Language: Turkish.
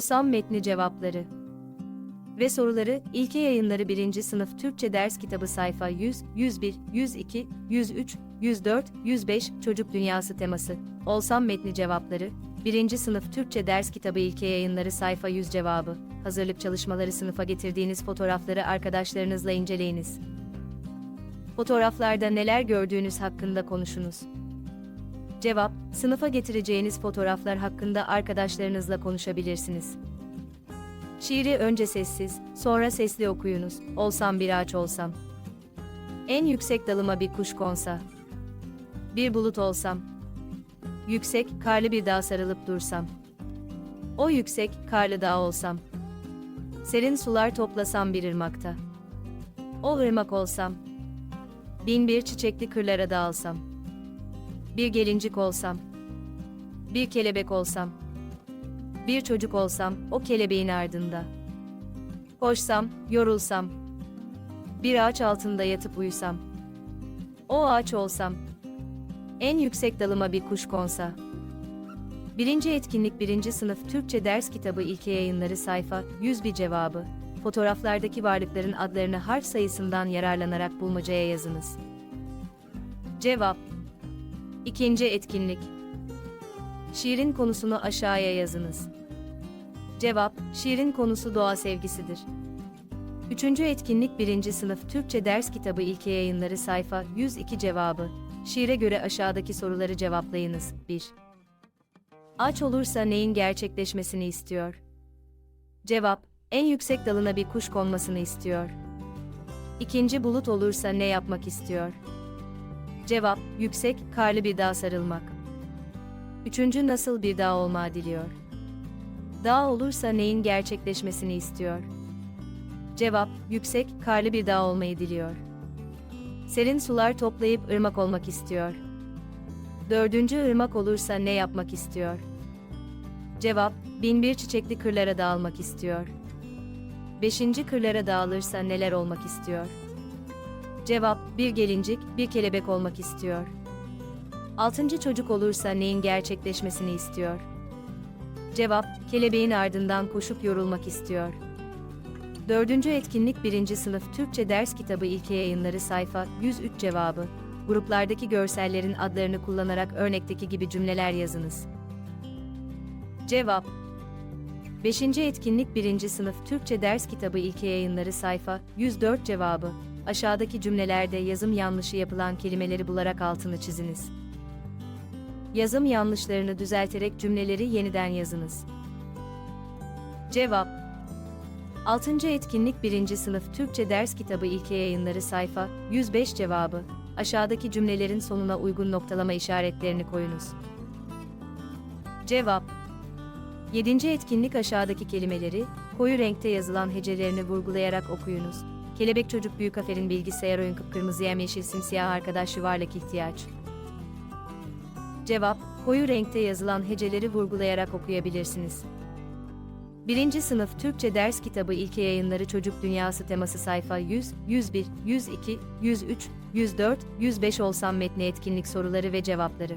Olsam metni cevapları ve soruları İlke Yayınları 1. Sınıf Türkçe Ders Kitabı sayfa 100, 101, 102, 103, 104, 105 Çocuk Dünyası teması. Olsam metni cevapları 1. Sınıf Türkçe Ders Kitabı İlke Yayınları sayfa 100 cevabı. Hazırlık çalışmaları sınıfa getirdiğiniz fotoğrafları arkadaşlarınızla inceleyiniz. Fotoğraflarda neler gördüğünüz hakkında konuşunuz. Cevap, sınıfa getireceğiniz fotoğraflar hakkında arkadaşlarınızla konuşabilirsiniz. Şiiri önce sessiz, sonra sesli okuyunuz. Olsam bir ağaç olsam. En yüksek dalıma bir kuş konsa. Bir bulut olsam. Yüksek, karlı bir dağ sarılıp dursam. O yüksek, karlı dağ olsam. Serin sular toplasam bir ırmakta. O ırmak olsam. Bin bir çiçekli kırlara dağılsam. Bir gelincik olsam. Bir kelebek olsam. Bir çocuk olsam o kelebeğin ardında. Koşsam, yorulsam. Bir ağaç altında yatıp uyusam. O ağaç olsam. En yüksek dalıma bir kuş konsa. Birinci etkinlik birinci sınıf Türkçe ders kitabı ilke yayınları sayfa 101 cevabı. Fotoğraflardaki varlıkların adlarını harf sayısından yararlanarak bulmacaya yazınız. Cevap İkinci etkinlik Şiirin konusunu aşağıya yazınız. Cevap, şiirin konusu doğa sevgisidir. Üçüncü etkinlik birinci sınıf Türkçe ders kitabı ilke yayınları sayfa 102 cevabı. Şiire göre aşağıdaki soruları cevaplayınız. 1. Aç olursa neyin gerçekleşmesini istiyor? Cevap, en yüksek dalına bir kuş konmasını istiyor. İkinci bulut olursa ne yapmak istiyor? Cevap, yüksek, karlı bir dağ sarılmak. Üçüncü nasıl bir dağ olma diliyor? Dağ olursa neyin gerçekleşmesini istiyor? Cevap, yüksek, karlı bir dağ olmayı diliyor. Serin sular toplayıp ırmak olmak istiyor. Dördüncü ırmak olursa ne yapmak istiyor? Cevap, bin bir çiçekli kırlara dağılmak istiyor. Beşinci kırlara dağılırsa neler olmak istiyor? Cevap, bir gelincik, bir kelebek olmak istiyor. Altıncı çocuk olursa neyin gerçekleşmesini istiyor? Cevap, kelebeğin ardından koşup yorulmak istiyor. Dördüncü etkinlik birinci sınıf Türkçe ders kitabı ilke yayınları sayfa 103 cevabı. Gruplardaki görsellerin adlarını kullanarak örnekteki gibi cümleler yazınız. Cevap 5. etkinlik 1. sınıf Türkçe ders kitabı ilke yayınları sayfa 104 cevabı. Aşağıdaki cümlelerde yazım yanlışı yapılan kelimeleri bularak altını çiziniz. Yazım yanlışlarını düzelterek cümleleri yeniden yazınız. Cevap 6. etkinlik 1. sınıf Türkçe ders kitabı ilke yayınları sayfa 105 cevabı. Aşağıdaki cümlelerin sonuna uygun noktalama işaretlerini koyunuz. Cevap 7. etkinlik aşağıdaki kelimeleri koyu renkte yazılan hecelerini vurgulayarak okuyunuz. Kelebek çocuk büyük aferin bilgisayar oyun kıpkırmızı yemyeşil simsiyah arkadaş yuvarlak ihtiyaç. Cevap, koyu renkte yazılan heceleri vurgulayarak okuyabilirsiniz. 1. sınıf Türkçe ders kitabı ilke yayınları Çocuk Dünyası teması sayfa 100, 101, 102, 103, 104, 105 olsam metni etkinlik soruları ve cevapları.